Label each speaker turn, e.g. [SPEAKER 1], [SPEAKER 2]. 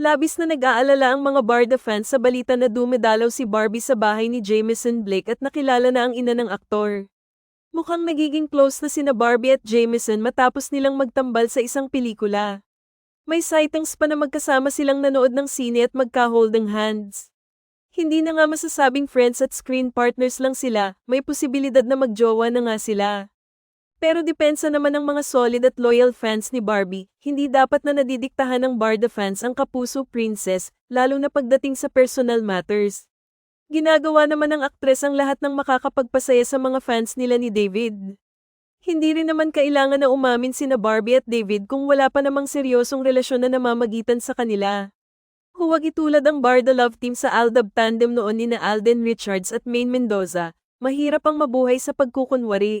[SPEAKER 1] Labis na nag-aalala ang mga Barda fans sa balita na dumedalaw si Barbie sa bahay ni Jameson Blake at nakilala na ang ina ng aktor. Mukhang nagiging close na sina Barbie at Jameson matapos nilang magtambal sa isang pelikula. May sightings pa na magkasama silang nanood ng sine at magka-holding hands. Hindi na nga masasabing friends at screen partners lang sila, may posibilidad na magjowa na nga sila. Pero depensa naman ng mga solid at loyal fans ni Barbie, hindi dapat na nadidiktahan ng Barda fans ang kapuso princess, lalo na pagdating sa personal matters. Ginagawa naman ng aktres ang lahat ng makakapagpasaya sa mga fans nila ni David. Hindi rin naman kailangan na umamin sina Barbie at David kung wala pa namang seryosong relasyon na namamagitan sa kanila. Huwag itulad ang Barda Love Team sa Aldab tandem noon ni na Alden Richards at Maine Mendoza, mahirap ang mabuhay sa pagkukunwari.